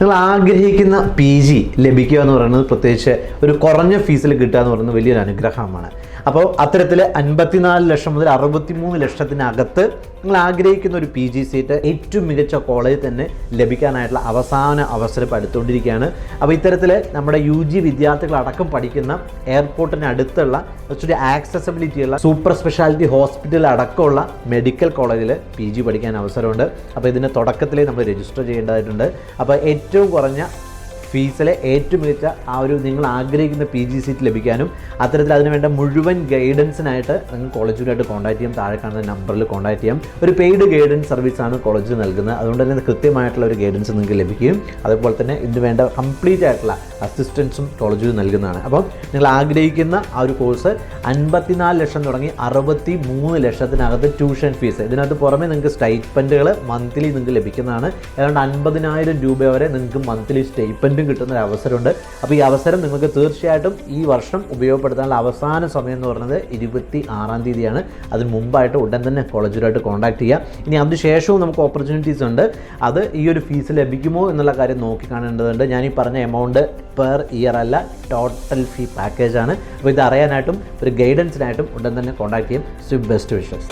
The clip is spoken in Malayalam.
നിങ്ങൾ ആഗ്രഹിക്കുന്ന പി ജി ലഭിക്കുക എന്ന് പറയുന്നത് പ്രത്യേകിച്ച് ഒരു കുറഞ്ഞ ഫീസിൽ കിട്ടുക എന്ന് പറയുന്നത് വലിയൊരു അനുഗ്രഹമാണ്. അപ്പോൾ അത്തരത്തിൽ അൻപത്തിനാല് ലക്ഷം മുതൽ അറുപത്തിമൂന്ന് ലക്ഷത്തിനകത്ത് നിങ്ങൾ ആഗ്രഹിക്കുന്ന ഒരു പി ജി സീറ്റ് ഏറ്റവും മികച്ച കോളേജിൽ തന്നെ ലഭിക്കാനായിട്ടുള്ള അവസാന അവസരം ഇപ്പോൾ അടുത്തുകൊണ്ടിരിക്കുകയാണ് അപ്പോൾ ഇത്തരത്തിൽ നമ്മുടെ യു ജി വിദ്യാർത്ഥികളടക്കം പഠിക്കുന്ന എയർപോർട്ടിന് അടുത്തുള്ള ആക്സസബിലിറ്റി ഉള്ള സൂപ്പർ സ്പെഷ്യാലിറ്റി ഹോസ്പിറ്റൽ അടക്കമുള്ള മെഡിക്കൽ കോളേജിൽ പി ജി പഠിക്കാൻ അവസരമുണ്ട്. അപ്പോൾ ഇതിന്റെ തുടക്കത്തിലേ നമ്മൾ രജിസ്റ്റർ ചെയ്യേണ്ടതായിട്ടുണ്ട്. അപ്പോൾ ഏറ്റവും കുറഞ്ഞ ഫീസിലെ ഏറ്റവും മികച്ച ആ ഒരു നിങ്ങൾ ആഗ്രഹിക്കുന്ന പി ജി സീറ്റ് ലഭിക്കാനും അത്തരത്തിൽ അതിന് വേണ്ട മുഴുവൻ ഗൈഡൻസിനായിട്ട് നിങ്ങൾ കോളേജുകളായിട്ട് കോൺടാക്ട് ചെയ്യാം. താഴെ കാണുന്ന നമ്പറിൽ കോൺടാക്ട് ചെയ്യാം. ഒരു പെയ്ഡ് ഗൈഡൻസ് സർവീസാണ് കോളേജ് നൽകുന്നത്. അതുകൊണ്ട് തന്നെ കൃത്യമായിട്ടുള്ള ഒരു ഗൈഡൻസ് നിങ്ങൾക്ക് ലഭിക്കും അതുപോലെ തന്നെ ഇതിന് വേണ്ട കംപ്ലീറ്റ് ആയിട്ടുള്ള അസിസ്റ്റൻസും കോളേജിൽ നൽകുന്നതാണ്. അപ്പം നിങ്ങൾ ആഗ്രഹിക്കുന്ന ആ ഒരു കോഴ്സ് അൻപത്തിനാല് ലക്ഷം തുടങ്ങി അറുപത്തി മൂന്ന് ലക്ഷത്തിനകത്ത് ട്യൂഷൻ ഫീസ്. ഇതിനകത്ത് പുറമെ നിങ്ങൾക്ക് സ്റ്റൈപ്പൻഡുകൾ മന്ത്ലി നിങ്ങൾക്ക് ലഭിക്കുന്നതാണ്. ഏതാണ്ട് അൻപതിനായിരം രൂപ വരെ നിങ്ങൾക്ക് മന്ത്ലി സ്റ്റൈപ്പൻഡും കിട്ടുന്ന ഒരു അവസരമുണ്ട്. അപ്പോൾ ഈ അവസരം നിങ്ങൾക്ക് തീർച്ചയായിട്ടും ഈ വർഷം ഉപയോഗപ്പെടുത്താനുള്ള അവസാന സമയം എന്ന് പറയുന്നത് ഇരുപത്തി ആറാം തീയതിയാണ്. അതിന് മുമ്പായിട്ട് ഉടൻ തന്നെ കോളേജുമായിട്ട് കോൺടാക്ട് ചെയ്യുക ഇനി അതിനുശേഷവും നമുക്ക് ഓപ്പർച്യൂണിറ്റീസ് ഉണ്ട്. അത് ഈ ഒരു ഫീസ് ലഭിക്കുമോ എന്നുള്ള കാര്യം നോക്കി കാണേണ്ടതുണ്ട്. ഞാൻ ഈ പറഞ്ഞ എമൗണ്ട് പെർ ഇയർ അല്ല ടോട്ടൽ ഫീ പാക്കേജാണ് അപ്പോൾ ഇത് അറിയാനായിട്ടും ഒരു ഗൈഡൻസിനായിട്ടും ഉടൻ തന്നെ കോൺടാക്ട് ചെയ്യും. Swift best wishes